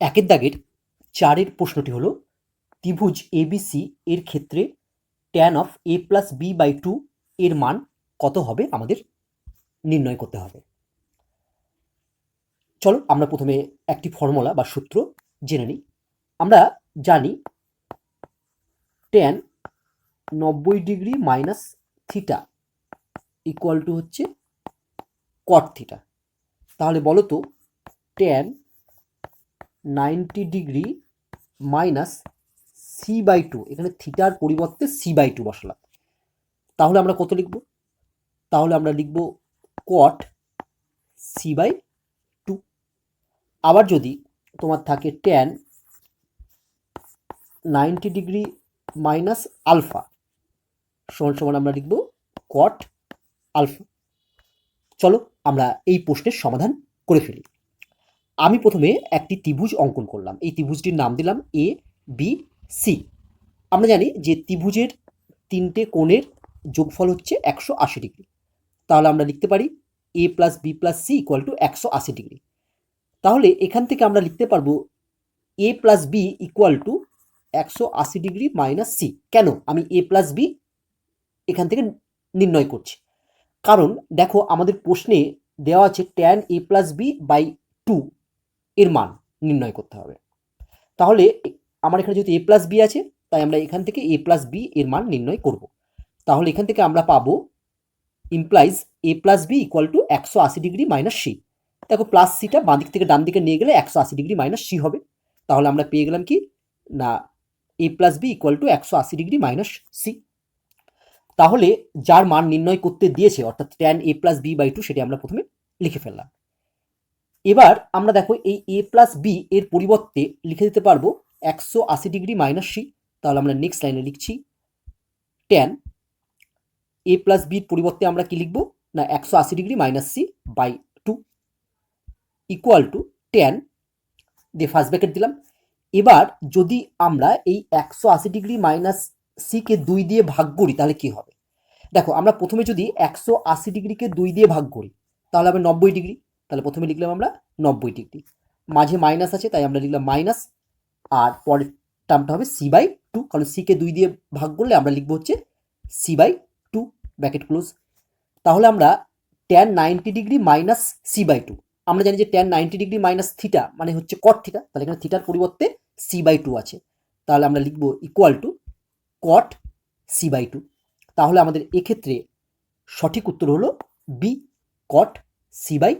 একের দাগের চারের প্রশ্নটি হলো, ত্রিভুজ এবিসি এর ক্ষেত্রে tan of A plus B by two এর মান কত হবে আমাদের নির্ণয় করতে হবে। চলো আমরা প্রথমে একটি ফর্মুলা বা সূত্র জেনে নিই। আমরা জানি ট্যান নব্বই degree minus theta equal to হচ্ছে কট থিটা তাহলে বলো তো tan ninety degree minus C by two এখানে থিটার পরিবর্তে সি বাই টু বসালাম। তাহলে আমরা কত লিখব? তাহলে আমরা লিখব কট সি বাই টু আবার যদি তোমার থাকে tan ninety degree minus alpha, সমান সমান আমরা লিখব কট আলফা। চলো আমরা এই প্রশ্নের সমাধান করে ফেলি। আমি প্রথমে একটি ত্রিভুজ অঙ্কন করলাম। এই ত্রিভুজটির নাম দিলাম এ বি সি আমরা জানি যে ত্রিভুজের তিনটে কোণের যোগফল হচ্ছে একশো আশি ডিগ্রি। তাহলে আমরা লিখতে পারি A plus B plus C equal to একশো আশি ডিগ্রি। তাহলে এখান থেকে আমরা লিখতে পারব A plus B equal to একশো আশি ডিগ্রি মাইনাস সি কেন? আমি এ প্লাস বি এখান থেকে নির্ণয় করছি। কারণ দেখো আমাদের প্রশ্নে দেওয়া আছে tan A plus B by two এর মান নির্ণয় করতে হবে। তাহলে আমার এখানে যেহেতু এ প্লাস বি আছে, তাই আমরা এখান থেকে এ প্লাস বি এর মান নির্ণয় করব। তাহলে এখান থেকে আমরা পাবো implies A plus B equal to একশো আশি ডিগ্রি মাইনাস সি দেখো প্লাস সিটা বাঁ দিক থেকে ডান দিকে নিয়ে গেলে একশো আশি ডিগ্রি মাইনাস সি হবে। তাহলে আমরা পেয়ে গেলাম কি? না A plus B equal to একশো আশি ডিগ্রি মাইনাস সি তাহলে যার মান নির্ণয় করতে দিয়েছে, অর্থাৎ tan A plus B by two সেটি আমরা প্রথমে লিখে ফেললাম। এবার আমরা দেখো এই এ প্লাস বি এর পরিবর্তে লিখে দিতে পারব একশো আশি ডিগ্রি মাইনাস সি তাহলে আমরা নেক্সট লাইনে লিখছি ট্যান এ প্লাস বির পরিবর্তে আমরা কি লিখব? না, একশো আশি degree minus C by two equal to tan দিয়ে ফার্স্ট ব্যাকেট দিলাম। এবার যদি আমরা এই একশো আশি ডিগ্রি মাইনাস সিকে দুই দিয়ে ভাগ করি, তাহলে কি হবে? দেখো, আমরা প্রথমে যদি একশো আশি ডিগ্রিকে দুই দিয়ে ভাগ করি, তাহলে হবে নব্বই ডিগ্রি তাহলে প্রথমে লিখলাম আমরা নব্বই ডিগ্রি। মাঝে মাইনাস আছে, তাই আমরা লিখলাম মাইনাস আর পরের টার্মটা হবে সি বাই টু কারণ সিকে দুই দিয়ে ভাগ করলে আমরা লিখব হচ্ছে C by two bracket close তাহলে আমরা tan ninety degree minus C by two আমরা জানি যে tan ninety degree minus theta মানে হচ্ছে কট থিটা তাহলে এখানে থিটার পরিবর্তে সি বাই টু আছে। তাহলে আমরা লিখব equal to cot C by two তাহলে আমাদের এক্ষেত্রে সঠিক উত্তর হলো বি কট সি বাই